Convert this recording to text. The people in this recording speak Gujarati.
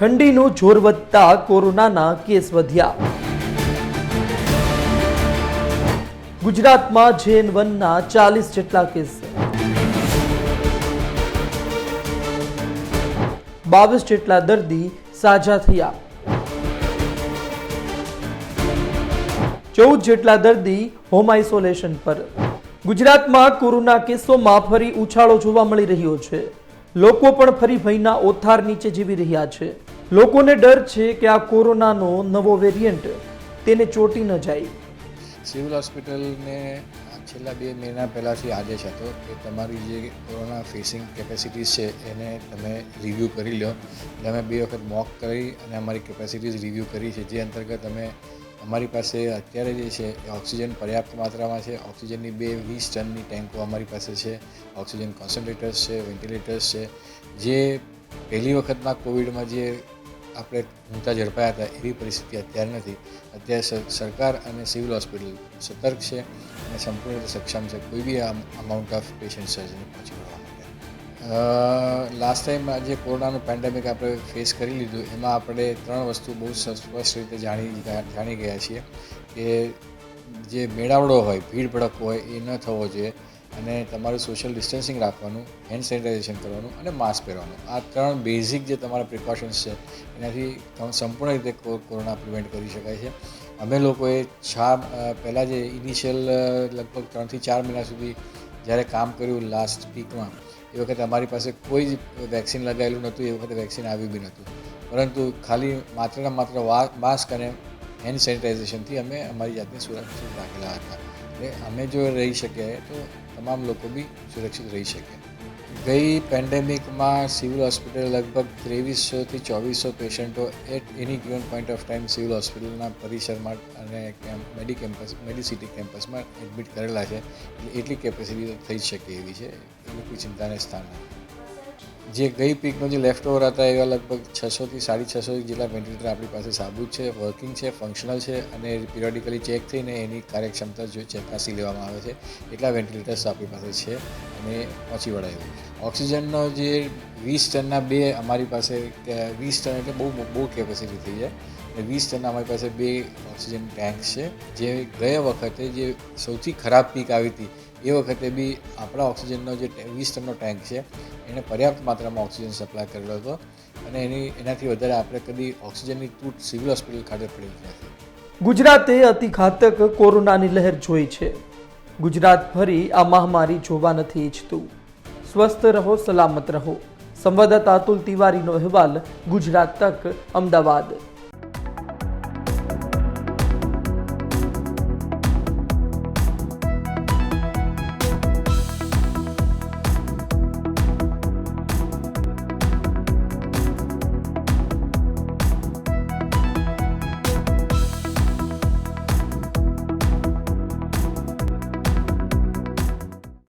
ઠંડીનું જોર વધતા કોરોનાના કેસ વધ્યા. ગુજરાતમાં જેન વનના ચાલીસ જેટલા કેસ બાવીસ જેટલા દર્દી સાજા થયા. ચૌદ જેટલા દર્દી હોમ આઇસોલેશન પર. ગુજરાતમાં કોરોના કેસોમાં ફરી ઉછાળો જોવા મળી રહ્યો છે. લોકો પણ ફરી ભયના ઓથાર નીચે જીવી રહ્યા છે. લોકોને ડર છે કે આ કોરોનાનો નવો વેરિયન્ટ તેને ચોટી ન જાય. સિવિલ હોસ્પિટલને છેલ્લા બે મહિના પહેલાંથી આદેશ હતો કે તમારી જે કોરોના ફેસિંગ કેપેસિટીઝ છે એને તમે રિવ્યૂ કરી લો. એટલે અમે બે વખત મોક કરી અને અમારી કેપેસિટીઝ રિવ્યૂ કરી છે. જે અંતર્ગત અમે અમારી પાસે અત્યારે જે છે એ ઓક્સિજન પર્યાપ્ત માત્રામાં છે. ઓક્સિજનની બે વીસ ટનની ટેન્કો અમારી પાસે છે. ઓક્સિજન કોન્સન્ટ્રેટર્સ છે, વેન્ટિલેટર્સ છે. જે પહેલી વખતના કોવિડમાં જે આપણે ઊંચા ઝડપાયા હતા એવી પરિસ્થિતિ અત્યારે નથી. અત્યારે સરકાર અને સિવિલ હોસ્પિટલ સતર્ક છે અને સંપૂર્ણ રીતે સક્ષમ છે. કોઈ બી અમાઉન્ટ ઓફ પેશન્ટ સર્જરી પહોંચી વળવા માટે. લાસ્ટ ટાઈમ જે કોરોનાનું પેન્ડેમિક આપણે ફેસ કરી લીધું, એમાં આપણે ત્રણ વસ્તુ બહુ સ્પષ્ટ રીતે જાણી જાણી ગયા છીએ કે જે મેળાવડો હોય, ભીડ ભડક હોય, એ ન થવો જોઈએ. અને તમારું સોશિયલ ડિસ્ટન્સિંગ રાખવાનું હેન્ડ સેનિટાઇઝેશન કરવાનું અને માસ્ક પહેરવાનું. આ ત્રણ બેઝિક જે તમારા પ્રિકોશન્સ છે, એનાથી સંપૂર્ણ રીતે કોરોના પ્રિવેન્ટ કરી શકાય છે. અમે લોકોએ છા પહેલાં જે ઇનિશિયલ લગભગ ત્રણથી ચાર મહિના સુધી જ્યારે કામ કર્યું લાસ્ટ વીકમાં એ વખતે અમારી પાસે કોઈ જ વેક્સિન લગાવેલું નહોતું, એ વખતે વેક્સિન આવ્યું બી નહોતું. પરંતુ ખાલી માત્રના માત્ર માસ્ક અને હેન્ડ સેનિટાઇઝેશનથી અમે અમારી જાતને સુરક્ષિત રાખેલા હતા. એટલે અમે જો રહી શકીએ તો તમામ લોકો બી સુરક્ષિત રહી શકે ગઈ પેન્ડેમિકમાં સિવિલ હોસ્પિટલ લગભગ ત્રેવીસોથી ચોવીસો પેશન્ટો at any given point of time civil હોસ્પિટલના પરિસરમાં અને મેડી કેમ્પસ મેડિસિટી કેમ્પસમાં એડમિટ કરેલા છે. એટલે એટલી કેપેસિટી થઈ શકે એવી છે. એની કોઈ ચિંતાને સ્થાન નથી જે ગઈ પીકનો જે લેફ્ટ ઓવર હતા, એવા લગભગ છસોથી સાડી છસો જેટલા વેન્ટિલેટર આપણી પાસે સાબુત છે વર્કિંગ છે ફંક્શનલ છે અને પિરિયોડિકલી ચેક થઈને એની કાર્યક્ષમતા જો ચકાસી લેવામાં આવે છે, એટલા વેન્ટિલેટર્સ આપણી પાસે છે અને પહોંચી વળાયું ઓક્સિજનનો જે વીસ ટનના બે અમારી પાસે, વીસ ટન એટલે બહુ બહુ કેપેસિટી થઈ જાય. અને વીસ ટનના અમારી પાસે બે ઓક્સિજન ટેન્ક છે. જે ગયા વખતે જે સૌથી ખરાબ પીક આવી હતી એ વખતે બી આપણા ઓક્સિજનનો જે વીસ ટનનો ટેન્ક છે, એને પર્યાપ્ત માત્રામાં ઓક્સિજન સપ્લાય કરેલો હતો અને એની, એનાથી વધારે આપણે કદી ઓક્સિજનની તૂટ સિવિલ હોસ્પિટલ ખાતે પડી નથી. ગુજરાતે અતિ ઘાતક કોરોનાની લહેર જોઈ છે. ગુજરાત ફરી આ મહામારી જોવા નથી ઈચ્છતું. સ્વસ્થ રહો, સલામત રહો. સંવાદદાતા અતુલ તિવારીનો અહેવાલ ગુજરાત તક, અમદાવાદ.